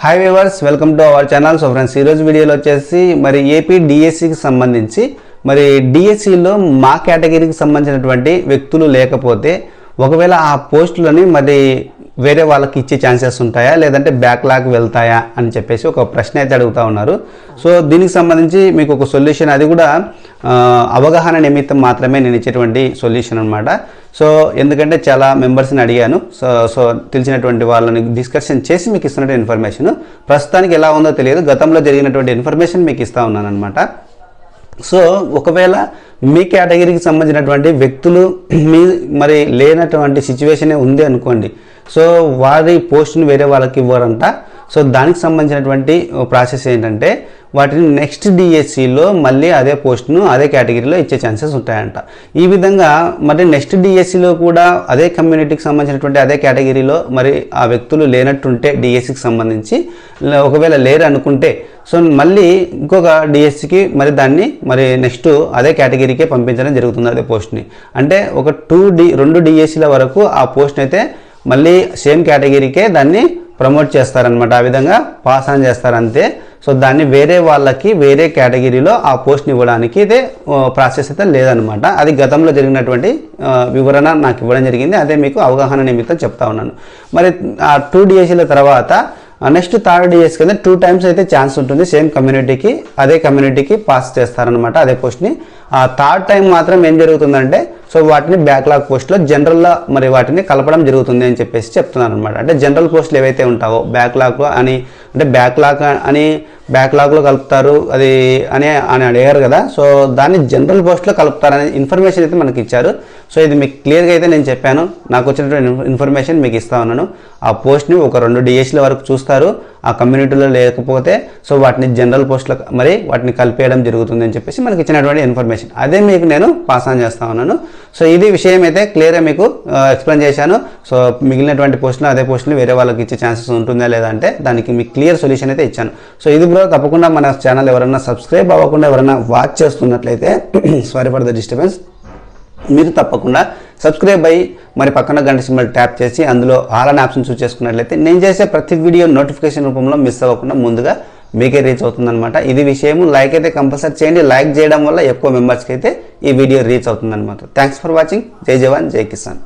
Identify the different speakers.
Speaker 1: Hi viewers welcome to our channel so friends ఈరోజు వీడియోలో వచ్చేసి మరి ఏపీ డిఎస్సికి సంబంధించి మరి డిఎస్సిలో మా కేటగిరీకి సంబంధించినటువంటి వ్యక్తులు లేకపోతే ఒకవేళ ఆ పోస్టులని మరి వేరే వాళ్ళకి ఇచ్చే ఛాన్సెస్ ఉంటాయా? లేదంటే బ్యాక్లాగ్ వెళ్తాయా? అని చెప్పేసి ఒక ప్రశ్న అయితే అడుగుతా ఉన్నారు. సో దీనికి సంబంధించి మీకు ఒక సొల్యూషన్ అది కూడా అవగాహన నిమిత్తం మాత్రమే నేను ఇచ్చేటువంటి సొల్యూషన్ అనమాట సో ఎందుకంటే చాలా మెంబర్స్ని అడిగాను. సో సో తెలిసినటువంటి వాళ్ళని డిస్కషన్ చేసి మీకు ఇస్తున్నటువంటి ఇన్ఫర్మేషన్. ప్రస్తుతానికి ఎలా ఉందో తెలియదు. గతంలో జరిగినటువంటి ఇన్ఫర్మేషన్ మీకు ఇస్తా ఉన్నాను అనమాట సో ఒకవేళ మీ కేటగిరీకి సంబంధించినటువంటి వ్యక్తులు మీ మరి లేనటువంటి సిచ్యువేషనే ఉంది అనుకోండి సో వారి పోస్ట్ని వేరే వాళ్ళకి ఇవ్వరంట. సో దానికి సంబంధించినటువంటి ప్రాసెస్ ఏంటంటే వాటిని నెక్స్ట్ డిఎస్సిలో మళ్ళీ అదే పోస్ట్ను అదే కేటగిరీలో ఇచ్చే ఛాన్సెస్ ఉంటాయంట. ఈ విధంగా మరి నెక్స్ట్ డిఎస్సిలో కూడా అదే కమ్యూనిటీకి సంబంధించినటువంటి అదే కేటగిరీలో మరి ఆ వ్యక్తులు లేనట్టుంటే డిఎస్సికి సంబంధించి ఒకవేళ లేరు అనుకుంటే సో మళ్ళీ ఇంకొక డిఎస్సికి మరి దాన్ని మరి నెక్స్ట్ అదే కేటగిరీకే పంపించడం జరుగుతుంది అదే పోస్ట్ని. అంటే ఒక టూ డి రెండు డిఎస్సిల వరకు ఆ పోస్ట్ని అయితే మళ్ళీ సేమ్ కేటగిరీకే దాన్ని ప్రమోట్ చేస్తారనమాట ఆ విధంగా పాస్ ఆన్ చేస్తారంతే సో దాన్ని వేరే వాళ్ళకి వేరే కేటగిరీలో ఆ పోస్ట్ని ఇవ్వడానికి అయితే ప్రాసెస్ అయితే లేదనమాట అది గతంలో జరిగినటువంటి వివరణ నాకు ఇవ్వడం జరిగింది. అదే మీకు అవగాహన నిమిత్తం చెప్తా ఉన్నాను. మరి ఆ టూ డిఎస్సీల తర్వాత నెక్స్ట్ థర్డ్ డిఎస్ కింద టూ టైమ్స్ అయితే ఛాన్స్ ఉంటుంది. సేమ్ కమ్యూనిటీకి అదే కమ్యూనిటీకి పాస్ చేస్తారనమాట అదే పోస్ట్ని ఆ థర్డ్ టైం మాత్రం ఏం జరుగుతుందంటే సో వాటిని బ్యాక్లాగ్ పోస్ట్లో జనరల్లో మరి వాటిని కలపడం జరుగుతుంది అని చెప్పేసి చెప్తున్నాను అనమాట అంటే జనరల్ పోస్టులు ఏవైతే ఉంటావో బ్యాక్లాగ్లో అని అంటే బ్యాక్లాగ్ అని బ్యాక్లాగ్లో కలుపుతారు అది అని అని అడిగారు కదా. సో దాన్ని జనరల్ పోస్ట్లో కలుపుతారనే ఇన్ఫర్మేషన్ అయితే మనకి ఇచ్చారు. సో ఇది మీకు క్లియర్గా అయితే నేను చెప్పాను. నాకు వచ్చినటువంటి ఇన్ఫర్మేషన్ మీకు ఇస్తా ఉన్నాను. ఆ పోస్ట్ని ఒక రెండు డిఎస్ల వరకు చూస్తారు. ఆ కమ్యూనిటీలో లేకపోతే సో వాటిని జనరల్ పోస్టులకు మరి వాటిని కలిపేయడం జరుగుతుంది అని చెప్పేసి మనకి ఇచ్చినటువంటి ఇన్ఫర్మేషన్ అదే మీకు నేను పాస్ ఆన్ చేస్తా ఉన్నాను. సో ఇది విషయం అయితే క్లియర్గా మీకు ఎక్స్ప్లెయిన్ చేశాను. సో మిగిలినటువంటి పోస్టులు అదే పోస్టులు వేరే వాళ్ళకి ఇచ్చే ఛాన్సెస్ ఉంటుందా లేదా అంటే దానికి మీకు క్లియర్ సొల్యూషన్ అయితే ఇచ్చాను. సో ఇది బ్రో తప్పకుండా మన ఛానల్ ఎవరైనా సబ్స్క్రైబ్ అవ్వకుండా ఎవరైనా వాచ్ చేస్తున్నట్లయితే సారీ ఫర్ ద డిస్టర్బెన్స్ మీరు తప్పకుండా సబ్స్క్రైబ్ అయ్యి మరి పక్కన గంట సింబల్ ట్యాప్ చేసి అందులో ఆల్ అనే ఆప్షన్ చూస్ చేసుకున్నట్లయితే నేను చేసే ప్రతి వీడియో నోటిఫికేషన్ రూపంలో మిస్ అవ్వకుండా ముందుగా మీకే రీచ్ అవుతుందన్నమాట. ఇది విషయం లైక్ అయితే కంపల్సరీ చేయండి. లైక్ చేయడం వల్ల ఎక్కువ మెంబర్స్కి అయితే ఈ వీడియో రీచ్ అవుతుందన్నమాట. థ్యాంక్స్ ఫర్ వాచింగ్ జై జవాన్ జై కిసాన్.